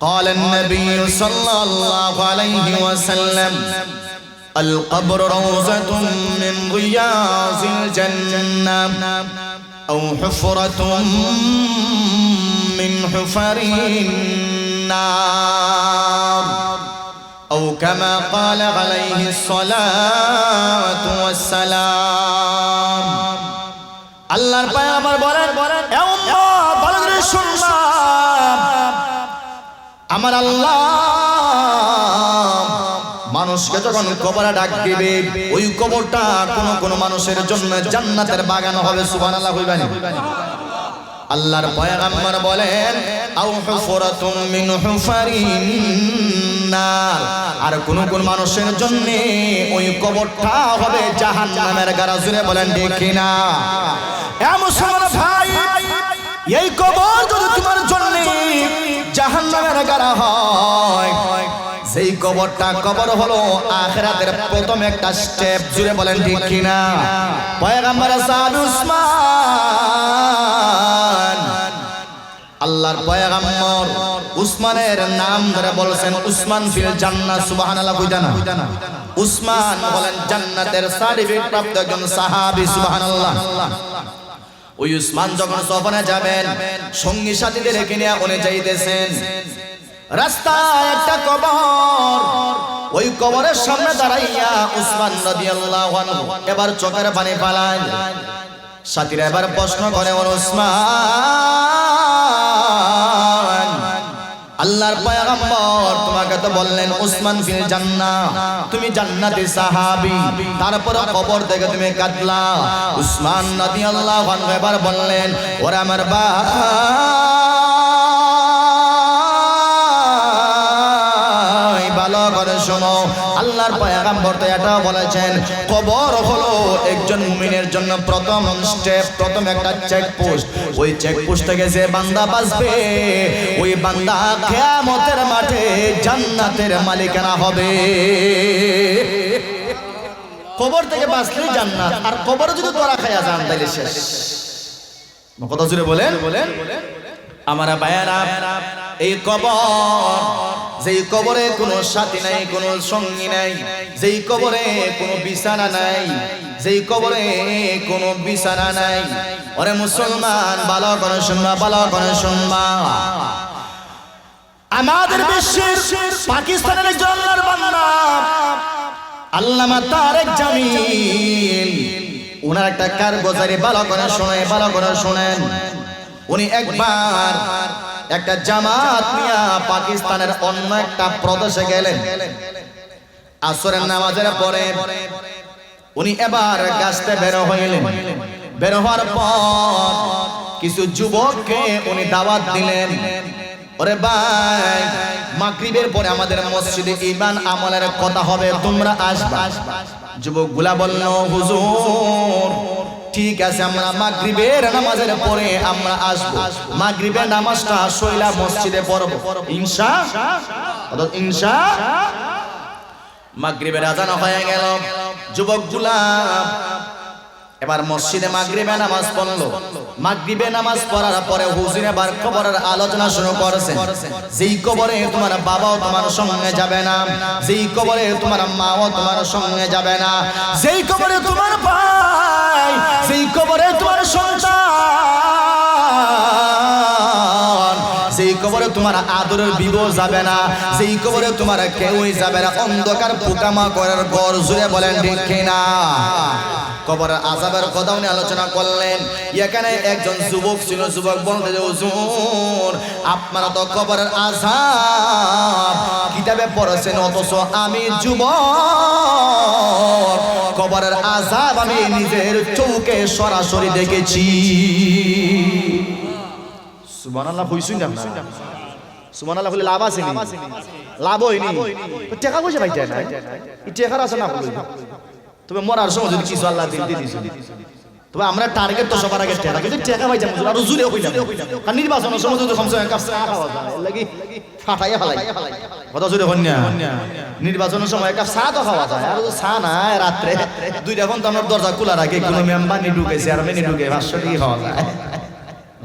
قال النبي صلى الله عليه وسلم القبر روزة من رياض الجنة أو حفرة من حفر النار أو كما قال عليه الصلاة والسلام الله البيابر بولد আমার আল্লাহ। মানুষকে যখন কবরে ডাক দিবে, ওই কবরটা কোন কোন মানুষের জন্য জান্নাতের বাগান হবে, সুবহানাল্লাহ হইবানি আল্লাহর পয়গাম্বর বলেন, আও হুফরাতুন মিন হুফারিন নার। আর কোন কোন মানুষের জন্য ওই কবরটা হবে জাহান্নামের গারা। জুড়ে বলেন, ঠিক কিনা? এ মুসলমান ভাই, এই কবর যদি তোমার জন্য জাহান্নামের গারা হয়? সেই কবরটা কবর হলো আখেরাতের প্রথম একটা স্টেপ জুড়ে বলেন ঠিক কিনা? পয়গাম্বর সাদ উসমান। আল্লাহর পয়গাম্বর উসমানের নাম ধরে বলছেন উসমান ফিল জান্নাত সুবহানাল্লাহ কইতা না? উসমান বলেন জান্নাতের সার্টিফিকেট প্রাপ্ত একজন সাহাবী, সুবহানাল্লাহ। ওই উসমান যখন সফরে যাবেন, সঙ্গী সাথীদের নিয়ে উনি যাইতেছেন। রাস্তা একটা কবর, ওই কবরের সামনে দাঁড়াইয়া উসমান রাদিয়াল্লাহু আনহু এবার চোখের পানি পালায় সাথীরা এবার প্রশ্ন করে, ওর উসমান আল্লাহর পয়গম্বর তোমাকে তো বললেন, উসমান ফিল জান্নাহ, তুমি জান্নাতে সাহাবী। তারপর কবর থেকে তুমি কাঁদলা। উসমান রাদিয়াল্লাহু আনহু এবার বললেন, ওরে আমার ভাই শোনো, আল্লাহর পয়গম্বর তো এটাও বলেছেন, কবর হলো একজন মুমিনের জন্য প্রথম স্টেপ প্রথম একটা চেক পোস্ট ওই চেক পোস্ট থেকে যে বান্দা বাঁচবে, ওই বান্দা কিয়ামতের মাঠে জান্নাতের মালিকানা হবে। কবর থেকে বাঁচলেই জান্নাত, আর কবরে যদি তোরা খাইয়া যান তাইলে শেষ। কথা জুড়ে বলেন বলেন। আমার বায়ারা এই কবর, যেই কবরে কোনো সাথী নাই, কোনো সঙ্গী নাই, যেই কবরে কোনো বিছানা নাই, যেই কবরে কোনো বিছানা নাই। ওরে মুসলমান, ভালো করে শুনবা, ভালো করে শুনবা। আমাদের বিশ্বের পাকিস্তানের আল্লাহর বান্দা, আল্লামা তারেক জামিল ওনার একটা কারগোজারি ভালো করে শোনে ভালো করে শোনেন। উনি একবার একটা জামাত নিয়া পাকিস্তানের অন্য একটা প্রদেশে গেলেন। আসরের নামাজের পরে উনি এবার গাছতে বের হইলেন। বের হওয়ার পর কিছু যুবককে উনি দাওয়াত দিলেন। ওরে ভাই, মাগরিবের পরে আমাদের মসজিদে ইমান আমলের কথা হবে, তোমরা আসবা। যুবকগুলা বলল, হুজুর ঠিক আছে, আমরা মাগরিবের নামাজের পরে আমরা আসব। মাগরিবের নামাজটা শৈলা মসজিদে পড়ব। ইনশা ইনশা, মাগরিবের আজান হয়ে গেল। যুবক এবার মসজিদে মাগরিবে নামাজ পড়ল। মাগরিবে নামাজ পড়ার পরে হুজুর বার কবরের আলোচনা শুরু করেছে। যেই কবরে তোমার বাবাও তোমার সঙ্গে যাবে না, যেই কবরে তোমার মাও তোমার সঙ্গে যাবে না, যেই কবরে তোমার ভাই সেই কবরে তোমার সন্তান কবরে তোমার আদরের বিবো যাবে না, যেই কবরে তোমার কেউই যাবে না। অন্ধকার পোকামা করার গড় জুড়ে বলেন, ঠিক না কবরের আজাবের কথা উনি আলোচনা করলেন, এখানে একজন যুবক ছিল, যুবক বলতে যে, হুজুর, আপনারা তো কবরের আজাব কিতাবে পড়েছেন, অথচ আমি যুবক। কবরের আজাব আমি নিজের চৌকে সরাসরি দেখেছি। সুবহানাল্লাহ হইছুই না সুবহানাল্লাহ বলে লাভ আছে লাভ হয়নি? টাকা পয়সা পাইতে না? এই টাকার আছে না তবে মরার সময় যদি কিছু আল্লাহ দিল দিয়ে দিয়েছিল তবে আমরা টার্গেট তো সবার আগে টেকা। কিন্তু টেকা পাই যাব আর জুড়ে হইলাম কারণ নির্বাচনের সময় যদি কমসে কম চা খাওয়া যায় লাগি ফাটাইয়া ফেলাই। কথা জুড়ে হন্যা নির্বাচনের সময় কাপ চা তো খাওয়া যায়। আর চা নাই রাত্রে। দুইটা ঘণ্টা আমার দরজা খোলা রাখে কোনো মেম্বার নি ঢুকে চেয়ারম্যান ঢুকে পাঁচশো টাকা খাওয়া যায়।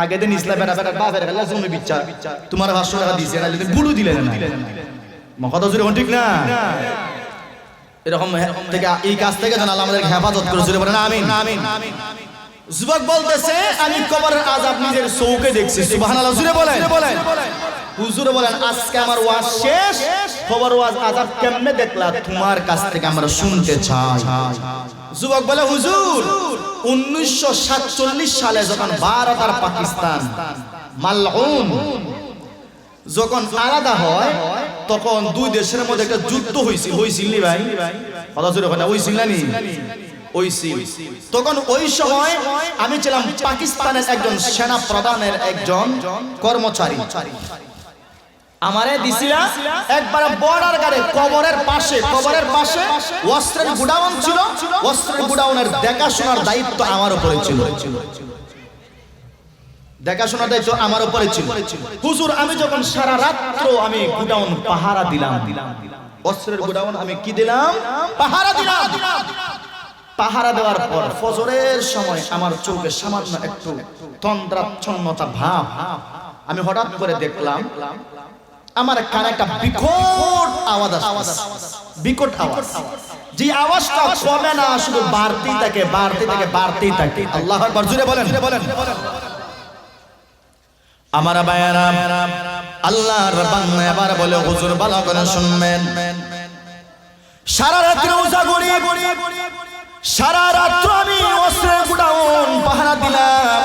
আগে দিন ইসলাম বেটা বেটা বাপের গেলা জমি বিচ্ছা। তোমার পাঁচশো টাকা দিছে না যদি বুড়ু দিলে না কথা হন ঠিক না? এরকম থেকে এই কাজ থেকে যেন আল্লাহ আমাদের হেফাজত করে জুড়ে বলেন আমিন। আমিন যুবক বলতেছে আমি কবরের আজাব নিজের চৌকে দেখছি। সুবহানাল্লাহ জুড়ে বলেন। হুজুরে বলেন আজকে আমার ওয়াজ শেষ। খবর ওয়াজ আজাব কেমনে দেখলা? তোমার কাছ থেকে আমরা শুনতে চাই। যুবক বলে, হুজুর, উনিশশো সাতচল্লিশ সালে যখন ভারত আর পাকিস্তান যখন আলাদা হয়, তখন দুই দেশের মধ্যে একটা যুদ্ধ হয়েছিল হয়েছিল ভাই? কথা কথা হয়েছিল নি তখন ওই সময় আমি ছিলাম পাকিস্তানের একজন সেনা প্রধানের একজন কর্মচারী। আমারে দিছিলা একবার বর্ডার গাড়ি কবরের পাশে কবরের পাশে অস্ত্রের গুডাউন ছিল অস্ত্রের গুডাউনের দেখাশোনার দায়িত্ব আমার উপরে ছিল। দেখাশোনার দায়িত্ব আমার উপরে ছিল। হুজুর আমি যখন সারা রাত্র আমি গুডাউন পাহারা দিলাম অস্ত্রের গুডাউন আমি কি দিলাম? পাহারা দিলাম। পাহারা দেওয়ার পর ফজরের সময় আমার চোখে সামান্য একটু তন্দ্রাচ্ছন্নতা ভাব। আমি হঠাৎ করে দেখলাম আমার কানে একটা বিকট আওয়াজ আসছে। বিকট আওয়াজ। যে আওয়াজটা কমে না শুধু বাড়তেই থাকে বাড়তে থাকে বাড়তেই থাকে। আল্লাহ জুড়ে বলেন বলেন। আমার বায়ারা আল্লাহর বান্দা এবার বলে হুজুর ভালো করে শুনবেন। সারা রাত্রি উজা গড়ি সারা রাত্র আমি অস্ত্রের গুডাউন পাহারা দিলাম।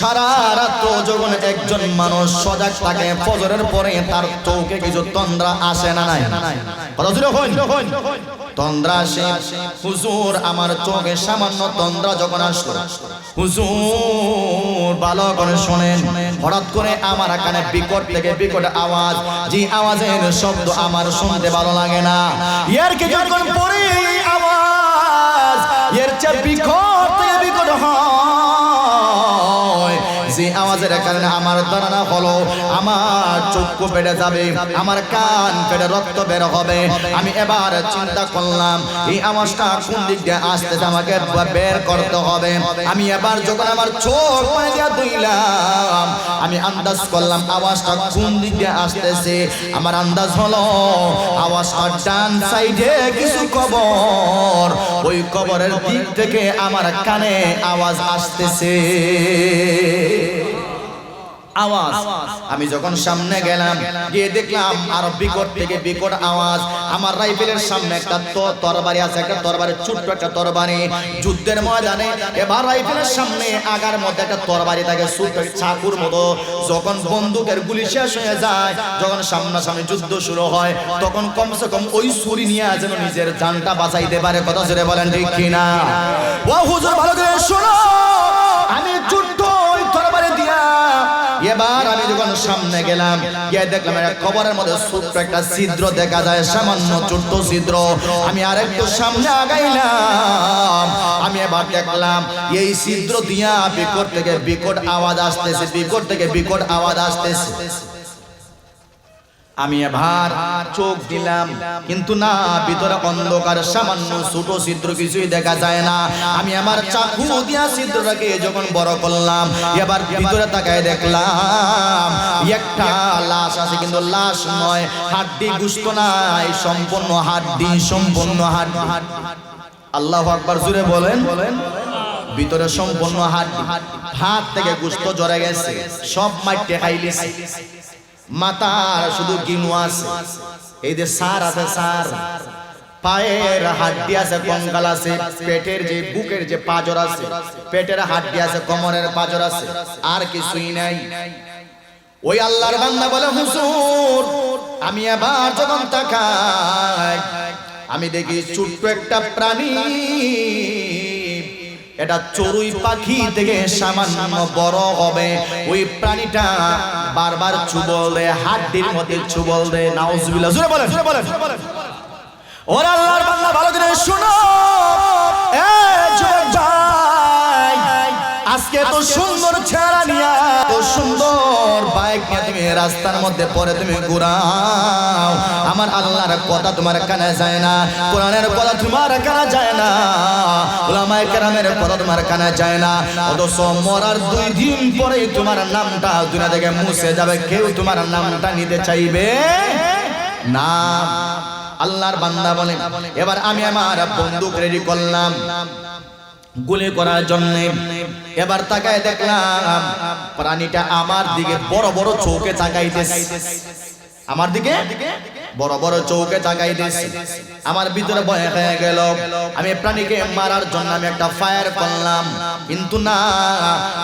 সারা রাত্র যখন একজন মানুষ সজাগ থাকে পরে তার কিছু তন্দ্রা আসে না নাই? আমার চোখে সামান্য তন্দ্রা যখন আসলো, হুজুর, ভালো করে শোনেন। হঠাৎ করে আমার কানে বিকট থেকে বিকট আওয়াজ। যে আওয়াজের শব্দ আমার শুনতে ভালো লাগে না। এর কি যখন পরে এর চেয়ে বিকট বিকট হয়। যে আওয়াজের কারণে আমার ধারণা হলো, আমার চক্ষু বেড়ে যাবে, আমার কান পেটে রক্ত বের হবে। আমি এবার চিন্তা করলাম, এই আওয়াজটা কোন দিক দিয়ে আসতেছে, আমাকে বের করতে হবে। আমি এবার যখন আমার চোখ পানি দিয়ে ধুইলাম, আমি আন্দাজ করলাম আওয়াজটা কোন দিক দিয়ে আসতেছে। আমার আন্দাজ হলো, আওয়াজটা ডান সাইডে কিছু কবর, ওই কবরের দিক থেকে আমার কানে আওয়াজ আসতেছে। আওয়াজ। আমি যখন সামনে গেলাম, গিয়ে দেখলাম আর বিকট থেকে বিকট আওয়াজ। আমার রাইফেলের সামনে একটা তো- তরবারি আছে, একটা তরবারি, ছোট্ট একটা তরবারি। যুদ্ধের ময়দানে এবার রাইফেলের সামনে আগার মধ্যে একটা তরবারি থাকে, ছোট্ট চাকুর মতো। যখন বন্দুকের গুলি শেষ হয়ে যায়, যখন সামনাসামনি যুদ্ধ শুরু হয়, তখন কমসে কম ওই ছুরি নিয়ে যেন নিজের জানটা বাঁচাইতে পারে। কথা জোরে বলেন ঠিক কিনা? ও হুজুর, ভালো করে শোনো। আমি সামনে গেলাম। গিয়ে দেখলাম একটা কবরের মধ্যে ছোট্ট একটা ছিদ্র দেখা যায়, সামান্য ছোট্ট ছিদ্র। আমি আর একটু সামনে আগাইলাম। আমি এবার দেখলাম, এই ছিদ্র দিয়া বিকট থেকে বিকট আওয়াজ আসতেছে, বিকট থেকে বিকট আওয়াজ আসতেছে। আমি এবার চোখ দিলাম। কিন্তু না, ভিতরে অন্ধকার, সামান্য ছোট ছিদ্র কিছুই দেখা যায় না। আমি আমার চাকু দিয়া ছিদ্রটাকে যখন বড় করলাম, এবার ভিতরে তাকায় দেখলাম, একটা লাশ আছে, কিন্তু লাশ নয়, হাড্ডি গুস্ত নাই, সম্পূর্ণ হাড্ডি সম্পূর্ণ হাড্ডি। আল্লাহ আকবার জুড়ে বলেন। বলেন ভিতরে সম্পূর্ণ হাত হাত থেকে গুস্ত জড়ে গেছে, সব মাইটে খাইলিছে মাথার শুধু গিনু আছে। এই যে সার আছে, সার। পায়ের হাড্ডি আছে, কঙ্কাল আছে, পেটের যে বুকের যে পাজর আছে, পেটের হাড্ডি আছে, কোমরের পাজর আছে, আর কিছুই নাই। ওই আল্লাহর বান্দা বলে, হুজুর, আমি আবার যখন তাকাই, আমি দেখি ছোট্ট একটা প্রাণী এটা চড়ুই পাখি থেকে সামান্য বড় হবে। ওই প্রাণীটা বারবার চুবল দেয় হাড্ডির মধ্যে চুবল দেয় নাউজুবিল্লাহ। জোরে বলেন জোরে বলেন। ওরা আল্লাহর বান্দা, ভালো করে শুনো। এ যুবক আজকে তো সুন্দর ছেড়া নিয়া সুন্দর বাইক নিয়ে তুমি রাস্তার মধ্যে পরে তুমি ঘুরাও। আমার আল্লাহর কথা তোমার কানে যায় না কোরআনের কথা তোমার কানে যায় না ওলামায়ে কেরামের কথা তোমার কানে যায় না। অথচ মরার দুই দিন পরেই তোমার নামটা দুনিয়া থেকে মুছে যাবে কেউ তোমার নামটা নিতে চাইবে না। আল্লাহর বান্দা বলে এবার আমি আমার বন্দুক রেডি করলাম। গুলি করার জন্য। এবার তাকায় দেখলাম প্রাণীটা আমার দিকে বড় বড় চোখে তাকাইতেছে। আমার দিকে বড় বড় চৌকে তাকাইতেছে আমার ভিতরে ভয় হয়ে গেল। আমি প্রাণীকে মারার জন্য আমি একটা ফায়ার করলাম। কিন্তু না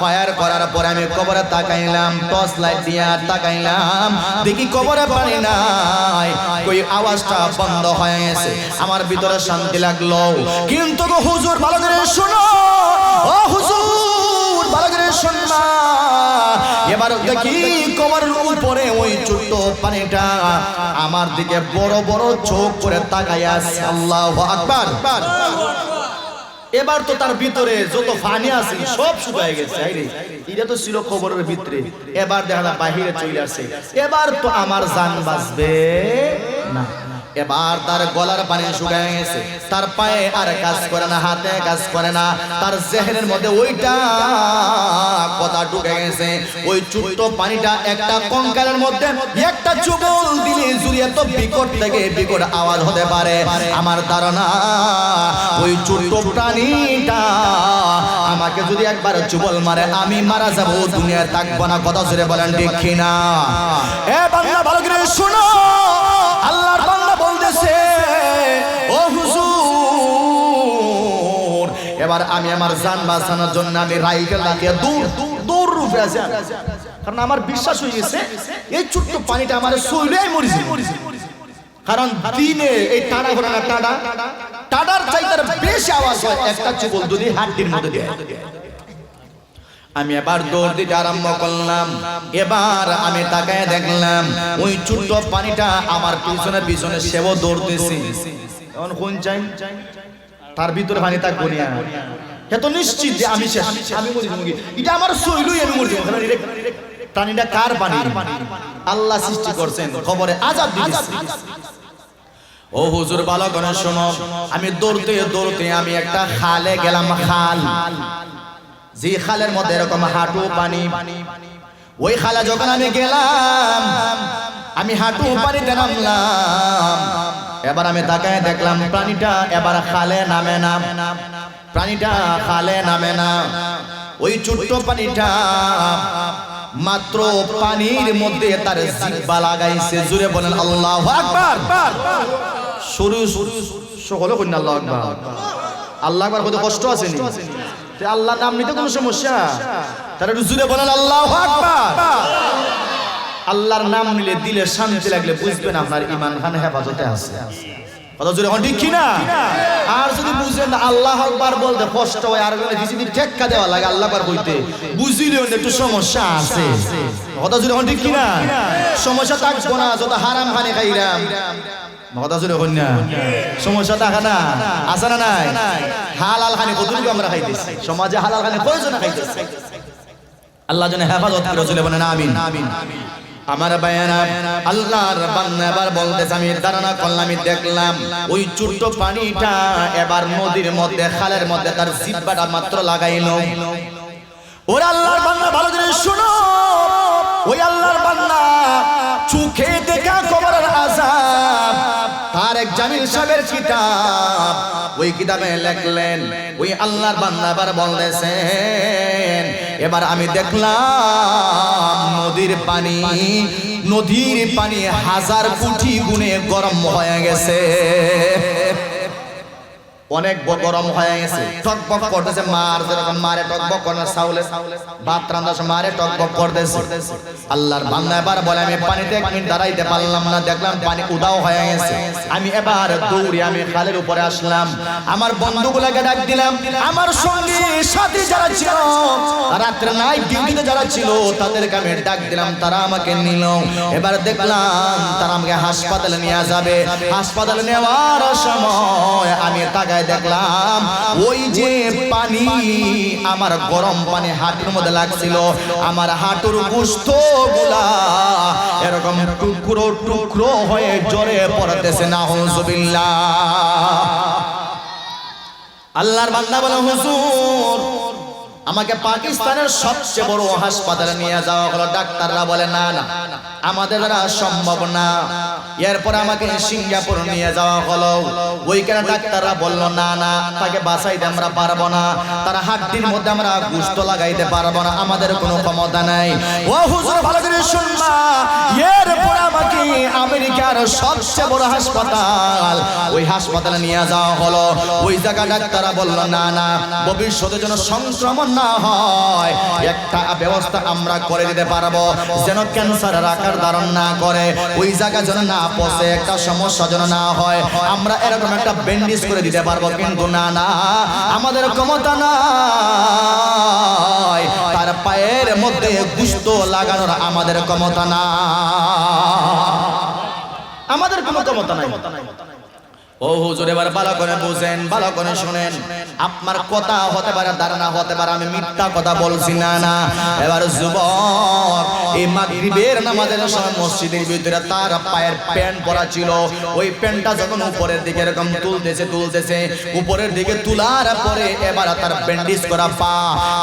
ফায়ার করার পরে আমি কবরে তাকাইলাম টর্চ লাইট দিয়া তাকাইলাম। দেখি কবরে পানি নাই। ওই আওয়াজটা বন্ধ হয়ে গেছে। আমার ভিতরে শান্তি লাগল। কিন্তু হুজুর, ভালো করে শোনো। ও হুজুর! শুনবা এবার দেখি কবরের উপরে ওই ছোট্ট পানিটা। আমার দিকে বড় বড় চোখ করে তাকাইয়া আল্লাহু আকবার। এবার তো তার ভিতরে যত ফানি আছে সব শুকায় গেছে। এটা তো ছিল খবরের ভিতরে। এবার দেখা যায় বাহিরে চলে আসে। এবার তো আমার জান বাঁচবে না। এবার তার গলার পানি শুকায় গেছে। তার পায়ে আর কাজ করে না, হাতে কাজ করে না। তার জেহেনের মধ্যে ওইটা কথা ঢুকে গেছে। ওই ছোট্ট পানিটা একটা কঙ্কালের মধ্যে একটা চুবল দিলে জুড়িয়ে তো বিকট থেকে বিকট আওয়াজ হতে পারে। আমার ধারণা, ওই ছোট্ট প্রাণীটা আমাকে যদি একবার চুবল মারে, আমি মারা যাব দুনিয়ার থাকব না। কথা জুড়ে বলেন দেখি কিনা? এবার আমি আমার জান বাঁচানোর জন্য আমি রাইফেল লাগিয়ে দূর দূর রূপে আছি কারণ আমার বিশ্বাস হয়ে গেছে, এই ছোট্ট পানিটা আমার শরীরে মরিছে। কারণ দিনে এই টানা ঘোরা না টাডা টাডার চাইতার বেশি আওয়াজ হয় একটা চুবল যদি হাড্ডির মধ্যে দেয়। আমি এবার দৌড় দিতে আরম্ভ করলাম। এবার আমি তাকায় দেখলাম, ওই ছোট্ট পানিটা আমার পিছনে পিছনে সেব দৌড়তেছি। এখন কোন চাই? তার ভিতরে পানি থাকব না এত নিশ্চিত যে আমি শেষ। আমি মরি কি? এটা আমার শৈলই আমি মরি কারণ প্রাণীটা কার পানি আল্লাহ সৃষ্টি করছেন। খবরে আজাদ দিয়েছে ও হুজুর ভালো করে শোনো। আমি দৌড়তে দৌড়তে আমি একটা খালে গেলাম খাল। যে খালের মধ্যে এরকম হাঁটু পানি। ওই খালে যখন আমি গেলাম আমি হাঁটু পানিতে নামলাম। এবার আমি তাকায় দেখলাম প্রাণীটা এবার খালে নামে না। প্রাণীটা খালে নামে না। ওই ছোট্ট প্রাণীটা মাত্র পানির মধ্যে তার জিব্বা লাগাইছে। জুড়ে বলেন, আল্লাহু আকবার! শুরু শুরু সকলে কন্যা, আল্লাহ আকবার! আল্লাহ আকবার কত কষ্ট আছে আল্লাহ নাম নিতে কোনো সমস্যা? তারা জুড়ে বলেন, আল্লাহু আকবার! আল্লাহর নাম নিলে দিলে শান্তি লাগলে বুঝবেন আপনার ইমান খান হেফাজতে আছে। কথা ঠিক কিনা? আর যদি বুঝেন আল্লাহ আকবার বলতে কষ্ট হয়, আর যদি টেক্কা দেওয়া লাগে আল্লাহ আকবার বলতে বুঝিলেও না একটু সমস্যা আছে। কথা এখন ঠিক কিনা? সমস্যা থাকব না, যত হারাম খানে খাইরাম কথা জুড়ে হন না? সমস্যা থাকা না? আছে না নাই? হালাল খানে কতটুকু আমরা খাইতেছি? সমাজে হালাল খানে কয়জন খাইতেছে। আল্লাহ যেন হেফাজত করে চলে বলেন আমিন আমিন। আমার বায়ানা আল্লাহর বান্দা এবার বলতেছে, আমি ধারণা করলাম দেখলাম, ওই ছোট্ট পানিটা এবার নদীর মধ্যে, খালের মধ্যে তার জিব্বাটা মাত্র লাগাইলো। ওর আল্লাহর বান্দা, ভালো করে শুনো। ওই আল্লাহর বান্দা চোখে দেখা কবরের আজাব তার এক জামিল সাহেবের কিতাব, ওই কিতাবে লেখলেন, ওই আল্লাহর বান্দা এবার বলতেছেন এবার আমি দেখলাম নদীর পানি নদীর পানি হাজার কোটি গুণে গরম হয়ে গেছে। অনেক গরম হয়ে গেছে। টকবক করতেছে, মার যেরকম মারে টকবক করে চাউলে ভাত সময় মারে টকবক করতেছে। আল্লাহর বান্দা এবার বলে, আমি পানিতে এক মিনিট দাঁড়াইতে পারলাম না, দেখলাম পানি উদাও হয়ে গেছে। আমি এবার দৌড়ে, আমি খালের উপরে আসলাম। আমার বন্ধুগুলোকে ডাক দিলাম, আমার সঙ্গে, সাথী যারা ছিল, রাত্রে নাই ডিউটিতে যারা ছিল, তাদেরকে আমি ডাক দিলাম, তারা আমাকে নিল। এবার দেখলাম তারা আমাকে হাসপাতালে নিয়ে যাবে। হাসপাতালে নেওয়ার সময় আমি তাকায় দেখলাম, ওই যে পানি আমার গরম পানি হাঁটুর মধ্যে লাগছিল, আমার হাঁটুর গুস্তগুলা এরকম টুকরো টুকরো হয়ে জ্বরে পড়াতেছে না হুজুবিল্লাহ আল্লাহর বান্দা বলে, হুজুর আমাকে পাকিস্তানের সবচেয়ে বড় হাসপাতালে নিয়ে যাওয়া হলো। ডাক্তাররা বলে, না না, আমাদের দ্বারা সম্ভব না। এরপর আমাকে সিঙ্গাপুর নিয়ে যাওয়া হলো। ওইখানে ডাক্তাররা বলল, না না, তাকে বাঁচাইতে আমরা পারব না। তার হাড্ডির মধ্যে আমরা গুস্ত লাগাইতে পারব না। আমাদের কোনো ক্ষমতা নাই। ও হুজুর, ভালো করে শুনবা এরপর আমাকে আমেরিকার সবচেয়ে বড় হাসপাতাল, ওই হাসপাতালে নিয়ে যাওয়া হলো। ওই জায়গা ডাক্তাররা বলল, না না, ভবিষ্যতে যেন সংক্রমণ না হয়। একটা ব্যবস্থা আমরা করে দিতে পারব, যেন ক্যান্সারের আকার ধারণ না করে। ওই জায়গা যেন না পচে, একটা সমস্যা যেন না হয়। আমরা এরকম একটা ব্যান্ডেজ করে দিতে পারব, কিন্তু না না, আমাদের ক্ষমতা নাই। তার পায়ের মধ্যে গুস্ত লাগানোর আমাদের ক্ষমতা না আমাদের কোনো ক্ষমতা নাই। ও হুজুর, এবার ভালো করে বুঝেন, ভালো করে শুনেন। আপনার কথা হতে পারে, ধারণা হতে পারে, আমি মিথ্যা কথা বলছি না না। এবার যুবক, এই মাগরিবের নামাজের সময় মসজিদের ভিতরে তার পায়ের প্যান্ট পরা ছিল। ওই প্যান্টটা যখন উপরের দিকে এরকম তুলতেছে তুলতেছে, উপরের দিকে তুলার পরে এবার তার ব্যান্ডেজ করা পা,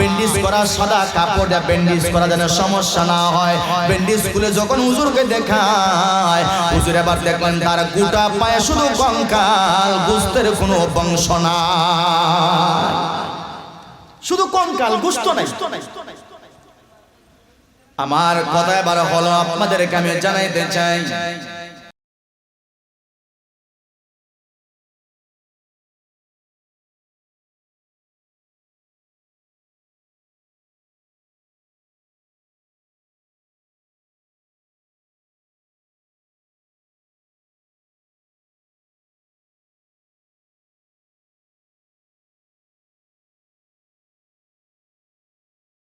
ব্যান্ডেজ করা সাদা কাপড় দিয়ে ব্যান্ডেজ করা যেন সমস্যা না হয়। ব্যান্ডেজ খুলে যখন হুজুরকে দেখায়, হুজুর এবার দেখলেন তার গোটা পায়ে শুধু কঙ্কাল গুস্তের কোনো বংশ না শুধু কঙ্কাল গুস্ত নাই। আমার কথা এবার হলো আপনাদেরকে আমি জানাইতে চাই।